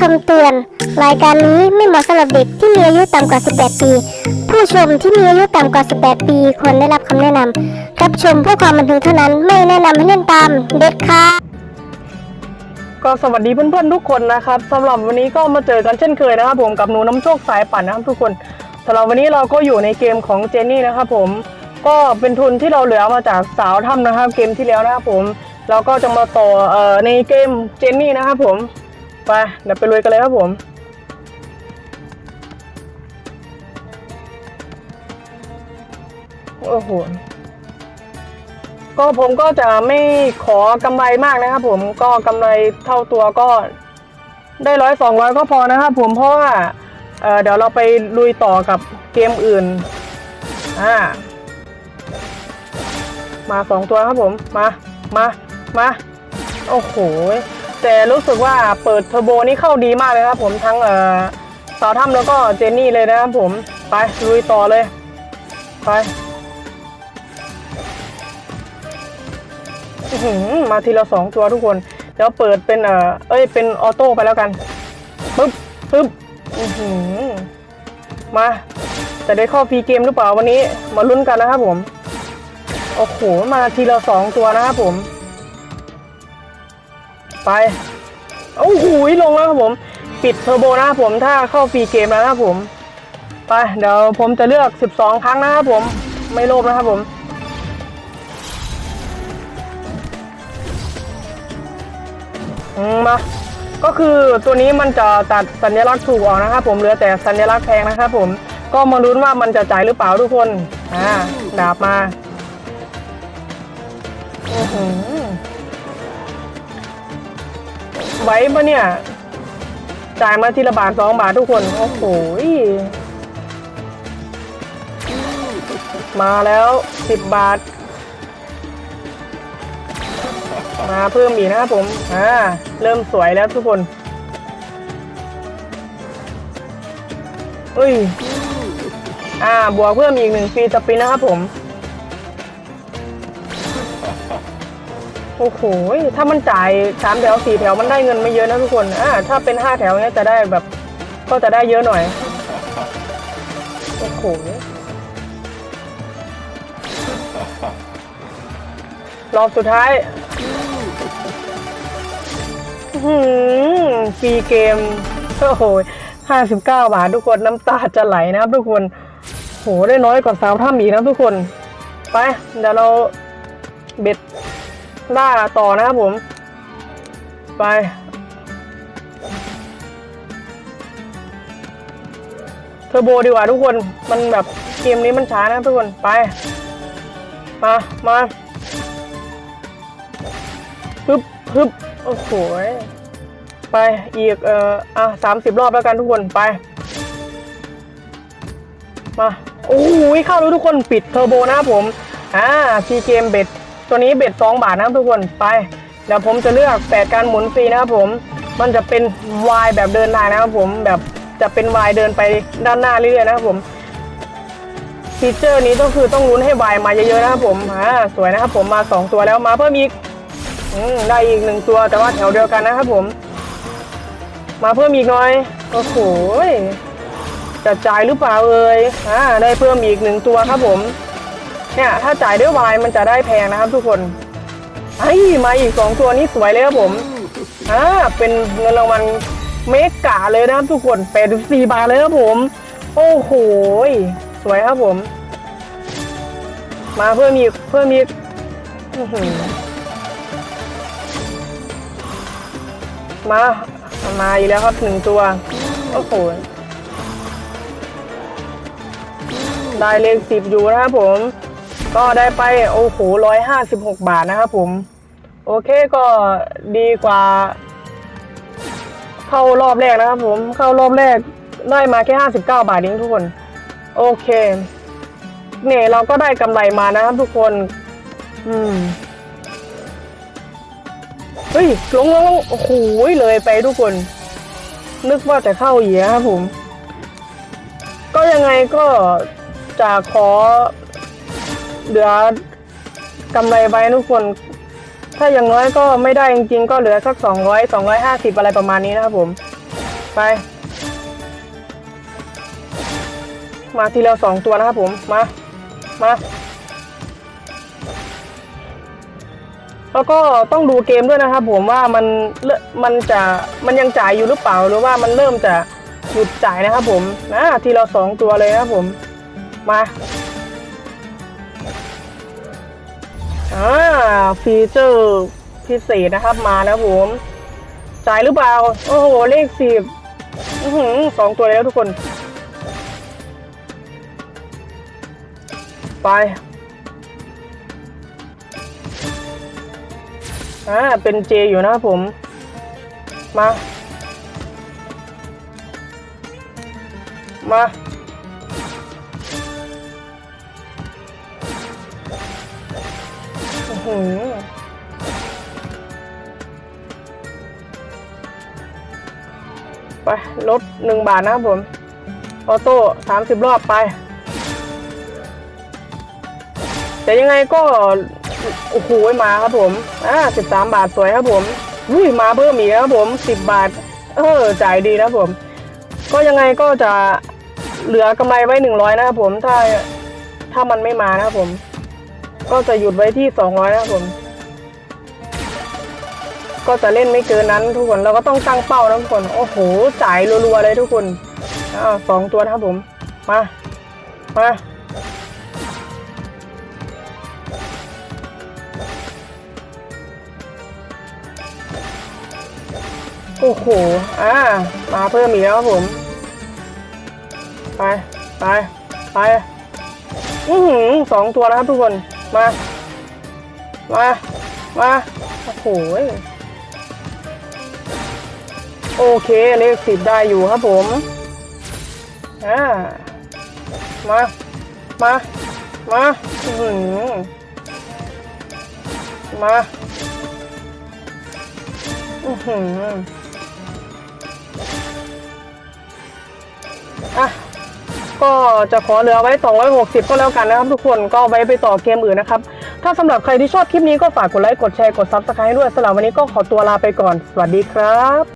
คำเตือน รายการนี้ไม่เหมาะสำหรับเด็กที่มีอายุต่ำกว่า 18 ปี ผู้ชมที่มีอายุต่ำกว่า 18 ปีควรได้รับคำแนะนำรับชมเพื่อความบันเทิงเท่านั้นไม่แนะนำให้เล่นตามเด็ดขาดก็สวัสดีเพื่อนๆทุกคนนะครับสำหรับวันนี้ก็มาเจอกันเช่นเคยนะครับ ผมกับหนูน้ำโชคสายปั่นนะครับทุกคนสำหรับวันนี้เราก็อยู่ในเกมของเจนนี่นะครับผมก็เป็นทุนที่เราเหลือมาจากสาวถ้ำนะครับ เกมที่แล้วนะครับผมเราก็จะมาต่อเอ่อในเกมเจนนี่นะครับผม ไปเดี๋ยวไปลุยกันเลยครับผมโอ้โหก็ผมก็จะไม่ขอกำไรมากนะครับผมก็กำไรเท่าตัวก็ได้ร้อยสองร้อยก็พอนะครับผมเพราะว่าเเดี๋ยวเราไปลุยต่อกับเกมอื่นอ่ามาสองตัวครับผมมามามาโอ้โห แต่รู้สึกว่าเปิดเทอร์โบนี่เข้าดีมากเลยครับผมทั้งเอ่อสาวถ้ำแล้วก็เจนนี่เลยนะครับผมไปลุยต่อเลยไปมาทีละสองตัวทุกคนเดี๋ยวเปิดเป็นเอ่อเอ้ยเป็นออโต้ไปแล้วกันปึ๊บปึ๊บมาจะได้เข้าฟรีเกมหรือเปล่าวันนี้มาลุ้นกันนะครับผมโอ้โหมาทีละสองตัวนะครับผม ไปโอ้โหลงแล้วครับผม ปิดเทอร์โบนะครับผมถ้าเข้าฟรีเกมแล้วนะครับผม ไปเดี๋ยวผมจะเลือก 12 ครั้งนะครับผมไม่โลภนะครับผมมาก็คือตัวนี้มันจะตัดสัญลักษณ์ถูกออกนะครับผมเหลือแต่สัญลักษณ์แพงนะครับผมก็มาลุ้นว่ามันจะจ่ายหรือเปล่าทุกคนอ่าดาบมาอื้อหือ ไหวปะเนี่ย จ่ายมาทีละบาทสองบาททุกคน โอ้โห มาแล้วสิบบาท มาเพิ่มอีกนะครับผม อ่า เริ่มสวยแล้วทุกคนอุ้ย อ่า บวกเพิ่มอีกหนึ่งฟรีสปินนะครับผม อ้โห ถ้ามันจ่ายสามแถวสี่แถวมันได้เงินไม่เยอะนะทุกคน อ่า ถ้าเป็นห้าแถวเนี้ยจะได้แบบ ก็จะได้เยอะหน่อย โอ้โห รอบสุดท้ายหืมฟรีเกม โอ้โหห้าสิบเก้าบาททุกคน น้ำตาจะไหลนะครับทุกคน โห ได้น้อยกว่าสาวถ้ำอีนะทุกคน ไป เดี๋ยวเราเบ็ด ล่าต่อนะครับผม ไป เทอร์โบดีกว่าทุกคน มันแบบเกมนี้มันช้านะทุกคน ไป มา มาฮึบฮึบโอ้โห ไป อีก เอ่อ อะสามสิบรอบแล้วกันทุกคน ไป มา โอ้โหเข้าแล้วทุกคน ปิดเทอร์โบนะครับผม อ่าซีเกมเบ็ด ตัวนี้เบ็ดสองบาทนะครับทุกคนไปเดี๋ยวผมจะเลือกแปดการหมุนฟรีนะครับผม มันจะเป็นวายแบบเดินได้นะครับผมแบบจะเป็นวายเดินไปด้านหน้าเรื่อยๆนะครับผมฟีเจอร์นี้ก็คือต้องลุ้นให้วายมาเยอะๆนะครับผมอ่าสวยนะครับผมมา 2 ตัวแล้วมาเพิ่มอีกอืมได้อีกหนึ่งตัวแต่ว่าแถวเดียวกันนะครับผม มาเพิ่มอีกหน่อยโอ้โหยจะจ่ายหรือเปล่าเอ่ยอ่าได้เพิ่มอีกหนึ่งตัวครับผม เนี่ยถ้าจ่ายด้วยวายมันจะได้แพงนะครับทุกคนไอ้มาอีกสองตัวนี้สวยเลยครับผมอ่าเป็นเงินรางวัลเมกะเลยนะครับทุกคน84บาทเลยครับผม โอ้โหสวยครับผม มาเพิ่มอีกเพิ่มอีกมามาอีกแล้วครับหนึ่งตัว โอ้โหได้เลขสิบอยู่นะครับผม ก็ได้ไปโอ้โหร้อยห้าสิบหกบาทนะครับผม โอเคก็ดีกว่า เข้ารอบแรกนะครับผมเข้ารอบแรกได้มาแค่ห้าสิบเก้าบาทเองทุกคน โอเค เนี่ยเราก็ได้กำไรมานะครับทุกคน อืมเฮ้ยลงลงลงโอ้โหเลยไปทุกคน นึกว่าจะเข้าเหยียครับผม ก็ยังไงก็จะขอ เหลือกำไรไว้ทุกคน ถ้าอย่างน้อยก็ไม่ได้จริง ๆ ก็เหลือสักสองร้อยสองร้อยห้าสิบอะไรประมาณนี้นะครับผม ไป มาทีละสองตัวนะครับผม มา มา แล้วก็ต้องดูเกมด้วยนะครับผมว่ามันเริ่มมันจะมันยังจ่ายอยู่หรือเปล่าหรือว่ามันเริ่มจะหยุดจ่ายนะครับผมนะทีละสองตัวเลยนะครับผม มา อ่าฟีเจอร์พิเศษนะครับมาแล้วผมจ่ายหรือเปล่า โอ้โห เลขสิบอือหือสองตัวแล้วทุกคน ไปอ่าเป็นเจอยู่นะครับผม มา มา โหไปลดหนึ่งบาทนะครับผม ออโต้สามสิบรอบไป แต่ยังไงก็ โอ้โหมาครับผม อ่าสิบสามบาทสวยครับผมอุ้ยมาเพิ่มอีกครับผมสิบบาท เออ จ่ายดีนะผม ก็ยังไงก็จะเหลือกำไรไว้หนึ่งร้อยนะครับผม ถ้าถ้ามันไม่มานะครับผม ก็จะหยุดไว้ที่สองร้อยนะครับผม ก็จะเล่นไม่เกินนั้นทุกคนเราก็ต้องตั้งเป้านะทุกคน โอ้โหจ่ายรัวๆเลยทุกคนอ้าวสองตัวนะครับผม มา มาโอ้โห อ่า มาเพิ่มอีกแล้วครับผม ไป ไป ไป อือหือสองตัวนะครับทุกคน มา มา มา โอ้โห โอเค เลขสิบได้อยู่ครับผม อ่า มา มา มาอือหือมา อือหืออะ ก็จะขอเหลือไว้ 260 ก็แล้วกันนะครับ ทุกคนก็ไว้ไปต่อเกมอื่นนะครับ ถ้าสำหรับใครที่ชอบคลิปนี้ก็ฝากกดไลค์ กดแชร์ กดซับสไครต์ให้ด้วยสำหรับวันนี้ก็ขอตัวลาไปก่อน สวัสดีครับ